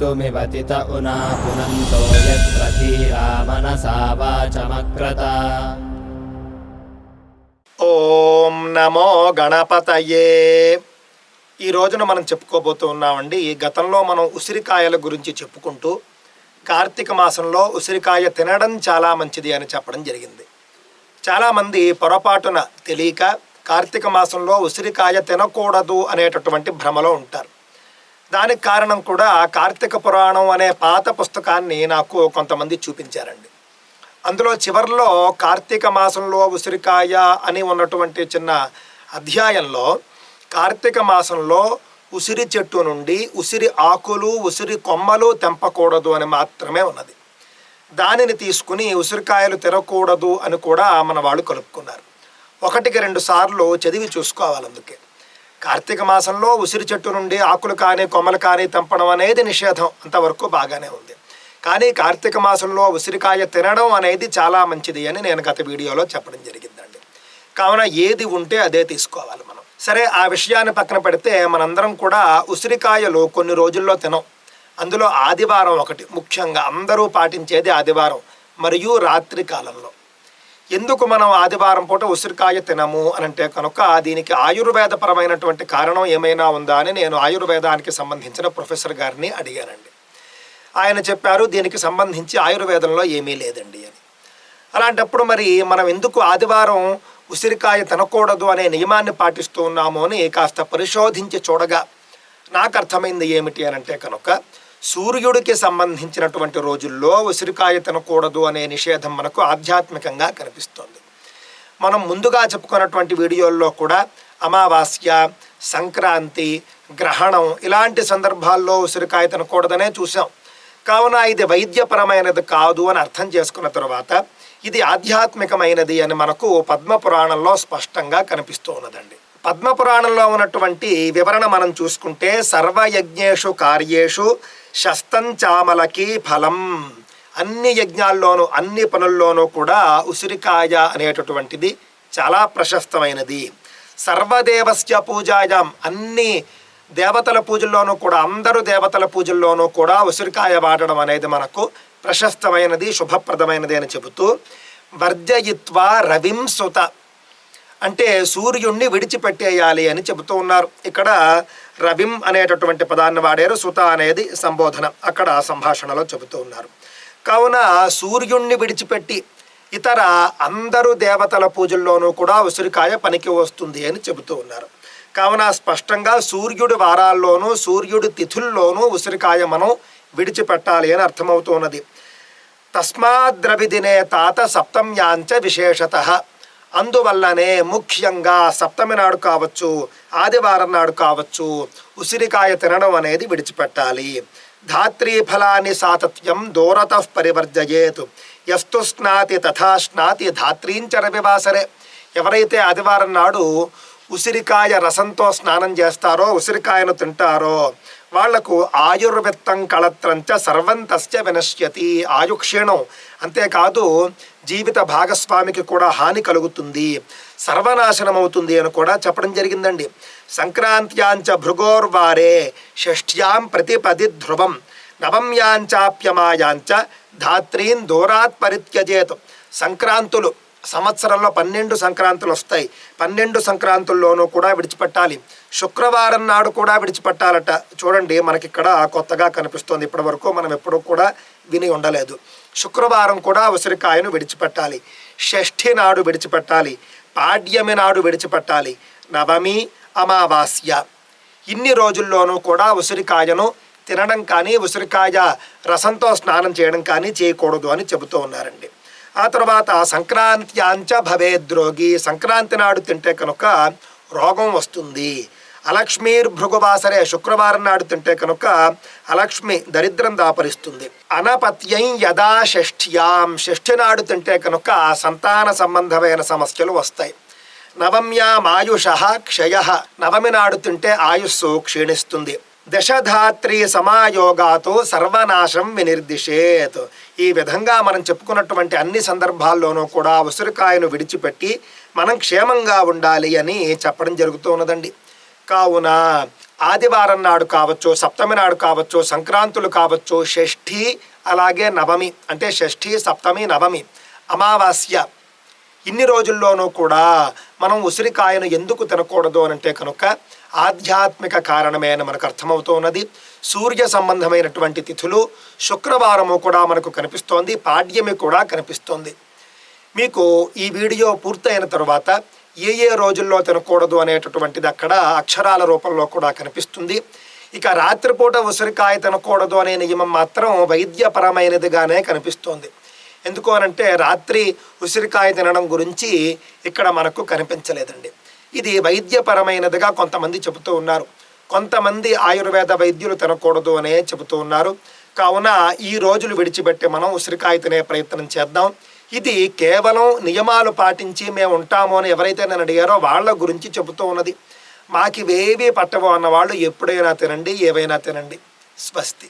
कर्तुमिवतित उना पुनन्तो यत्र धीरा मनसा वाचमक्रत ఓం నమో గణపతయే ఈ రోజున మనం చెప్పుకోబోతూ ఉన్నామండి గతంలో మనం ఉసిరికాయల గురించి చెప్పుకుంటూ కార్తీక మాసంలో ఉసిరికాయ తినడం చాలా మంచిది అని చెప్పడం జరిగింది చాలామంది పొరపాటున తెలియక కార్తీక మాసంలో ఉసిరికాయ తినకూడదు అనేటటువంటి భ్రమలో ఉంటారు దానికి కారణం కూడా కార్తీక పురాణం అనే పాత పుస్తకాన్ని నాకు కొంతమంది చూపించారండి. అందులో చివరిలో కార్తీక మాసంలో ఉసిరికాయ అని ఉన్నటువంటి చిన్న అధ్యాయంలో కార్తీక మాసంలో ఉసిరి చెట్టు నుండి ఉసిరి ఆకులు ఉసిరి కొమ్మలు తెంపకూడదు అని మాత్రమే ఉన్నది. దానిని తీసుకుని ఉసిరికాయలు తినకూడదు అని కూడా మన వాళ్ళు కలుపుకున్నారు. ఒకటికి రెండు సార్లు చదివి చూసుకోవాలి అందుకే. కార్తీక మాసంలో ఉసిరి చెట్టు నుండి ఆకులు కానీ కొమ్మలు కానీ తెంపడం అనేది నిషేధం. అంతవరకు బాగానే ఉంది. కానీ కార్తీక మాసంలో ఉసిరికాయ తినడం అనేది చాలా మంచిది అని నేను గత వీడియోలో చెప్పడం జరిగిందండి. కావున ఏది ఉంటే అదే తీసుకోవాలి మనం. సరే ఆ విషయాన్ని పక్కన పెడితే మనందరం కూడా ఉసిరికాయలు కొన్ని రోజుల్లో తినం. అందులో ఆదివారం ఒకటి ముఖ్యంగా అందరూ పాటించేది ఆదివారం మరియు రాత్రి కాలంలో. ఎందుకు మనం ఆదివారం పూట ఉసిరికాయ తినము అని అంటే కనుక దీనికి ఆయుర్వేదపరమైనటువంటి కారణం ఏమైనా ఉందా అని నేను ఆయుర్వేదానికి సంబంధించిన ప్రొఫెసర్ గారిని అడిగానండి. ఆయన చెప్పారు దీనికి సంబంధించి ఆయుర్వేదంలో ఏమీ లేదండి అని. అలాంటప్పుడు మరి మనం ఎందుకు ఆదివారం ఉసిరికాయ తినకూడదు అనే నియమాన్ని పాటిస్తూ ఉన్నాము అని కాస్త పరిశోధించి చూడగా నాకు అర్థమైంది ఏమిటి అని అంటే కనుక సూర్యుడికి సంబంధించినటువంటి రోజుల్లో ఉసిరికాయ తినకూడదు అనే నిషేధం మనకు ఆధ్యాత్మికంగా కనిపిస్తోంది. మనం ముందుగా చెప్పుకున్నటువంటి వీడియోల్లో కూడా అమావాస్య సంక్రాంతి గ్రహణం ఇలాంటి సందర్భాల్లో ఉసిరికాయ తినకూడదనే చూసాం కావున ఇది వైద్యపరమైనది కాదు అని అర్థం చేసుకున్న తర్వాత ఇది ఆధ్యాత్మికమైనది అని మనకు పద్మపురాణంలో స్పష్టంగా కనిపిస్తూ ఉన్నదండి పద్మపురాణంలో ఉన్నటువంటి వివరణ మనం చూసుకుంటే సర్వయజ్ఞేషు కార్యేషు శస్తంచామలకి ఫలం. అన్ని యజ్ఞాల్లోనూ అన్ని పనుల్లోనూ కూడా ఉసిరికాయ అనేటటువంటిది చాలా ప్రశస్తమైనది. సర్వదేవస్య పూజాయాం. అన్ని దేవతల పూజల్లోనూ కూడా అందరూ దేవతల పూజల్లోనూ కూడా ఉసిరికాయ వాడడం అనేది మనకు ప్రశస్తమైనది శుభప్రదమైనది అని చెబుతూ వర్జయిత్వ రవిం సుత అంటే సూర్యుణ్ణి విడిచిపెట్టేయాలి అని చెబుతూ ఉన్నారు. ఇక్కడ రవిం అనేటటువంటి పదాన్ని వాడారు. సుత అనేది సంబోధన. అక్కడ సంభాషణలో చెబుతూ ఉన్నారు. కావున సూర్యుణ్ణి విడిచిపెట్టి ఇతర అందరు దేవతల పూజల్లోనూ కూడా ఉసిరికాయ పనికి వస్తుంది అని చెబుతూ ఉన్నారు. కావున స్పష్టంగా సూర్యుడి వారాల్లోనూ సూర్యుడి తిథుల్లోనూ ఉసిరికాయ మనం విడిచిపెట్టాలి అని అర్థమవుతున్నది తస్మాద్రవిదినే తాత సప్తమ్యాంచ విశేషత. అందువల్లనే ముఖ్యంగా సప్తమి నాడు కావచ్చు ఆదివారం నాడు కావచ్చు ఉసిరికాయ తినడం అనేది విడిచిపెట్టాలి. ధాత్రీ ఫలాన్ని సాతత్యం దూరత పరివర్జయేత్. ఎస్తు స్నాతి తథా స్నాతి ధాత్రీంచ రవివాసరే ఎవరైతే ఆదివారం నాడు ఉసిరికాయ రసంతో స్నానం చేస్తారో ఉసిరికాయను తింటారో వాళ్ళకు ఆయుర్విత్తం కళత్రంచ సర్వం తస్య వినశ్యతి ఆయుక్షీణం. అంతేకాదు జీవిత భాగస్వామికి కూడా హాని కలుగుతుంది. సర్వనాశనం అవుతుంది అని కూడా చెప్పడం జరిగిందండి. సంక్రాంత్యాంచ భృగోర్వారే షష్ఠ్యాం ప్రతిపది ధ్రువం నవమ్యాంచాప్యమాయాంచ ధాత్రీన్ దూరాత్ పరిత్యజేత్ సంక్రాంతులు సంవత్సరంలో పన్నెండు సంక్రాంతులు వస్తాయి. పన్నెండు సంక్రాంతుల్లోనూ కూడా విడిచిపెట్టాలి. శుక్రవారం నాడు కూడా విడిచిపెట్టాలట. చూడండి మనకిక్కడ కొత్తగా కనిపిస్తోంది. ఇప్పటి వరకు మనం ఎప్పుడూ కూడా విని ఉండలేదు. శుక్రవారం కూడా ఉసిరికాయను విడిచిపెట్టాలి. షష్ఠి నాడు విడిచిపెట్టాలి. పాడ్యమి నాడు విడిచిపెట్టాలి. నవమి అమావాస్య. ఇన్ని రోజుల్లోనూ కూడా ఉసిరికాయను తినడం కానీ ఉసిరికాయ రసంతో స్నానం చేయడం కానీ చేయకూడదు అని చెబుతూ ఉన్నారండి. ఆ తర్వాత సంక్రాంతి అంచ భవేద్రోగి సంక్రాంతి నాడు తింటే కనుక రోగం వస్తుంది. అలక్ష్మీర్ భృగువాసరే శుక్రవారం నాడు తింటే కనుక అలక్ష్మి దరిద్రం దాపరిస్తుంది. అనపత్యం యదా షష్ఠ్యాం. షష్ఠి నాడు తింటే కనుక సంతాన సంబంధమైన సమస్యలు వస్తాయి. నవమ్యామాయుష క్షయ. నవమి నాడు తింటే ఆయుస్సు క్షీణిస్తుంది. దశధాత్రి సమాయోగాతో సర్వనాశం వినిర్దిశేత్. ఈ విధంగా మనం చెప్పుకున్నటువంటి అన్ని సందర్భాల్లోనూ కూడా ఉసిరికాయను విడిచిపెట్టి మనం క్షేమంగా ఉండాలి అని చెప్పడం జరుగుతున్నదండి కావున ఆదివారం నాడు కావచ్చు సప్తమి నాడు కావచ్చు సంక్రాంతులు కావచ్చు షష్ఠి అలాగే నవమి అంటే షష్ఠి సప్తమి నవమి అమావాస్య ఇన్ని రోజుల్లోనూ కూడా మనం ఉసిరికాయను ఎందుకు తినకూడదు అని అంటే కనుక ఆధ్యాత్మిక కారణమే అని మనకు అర్థమవుతూ ఉన్నది సూర్య సంబంధమైనటువంటి తిథులు శుక్రవారము కూడా మనకు కనిపిస్తోంది పాడ్యమి కూడా కనిపిస్తోంది. మీకు ఈ వీడియో పూర్తయిన తర్వాత ఏ ఏ రోజుల్లో తినకూడదు అనేటటువంటిది అక్కడ అక్షరాల రూపంలో కూడా కనిపిస్తుంది. ఇక రాత్రిపూట ఉసిరికాయ తినకూడదు అనే నియమం మాత్రం వైద్యపరమైనదిగానే కనిపిస్తోంది. ఎందుకు అనంటే రాత్రి ఉసిరికాయ తినడం గురించి ఇక్కడ మనకు కనిపించలేదండి. ఇది వైద్యపరమైనదిగా కొంతమంది చెబుతూ ఉన్నారు. కొంతమంది ఆయుర్వేద వైద్యులు తినకూడదు అనే చెబుతూ ఉన్నారు. కావున ఈ రోజులు విడిచిపెట్టి మనం ఉసిరికాయ తినే ప్రయత్నం చేద్దాం. ఇది కేవలం నియమాలు పాటించి మేము ఉంటాము అని ఎవరైతే నేను అడిగారో వాళ్ళ గురించి చెబుతూ ఉన్నది. మాకు పట్టవు అన్న వాళ్ళు ఎప్పుడైనా తినండి ఏవైనా తినండి. స్వస్తి.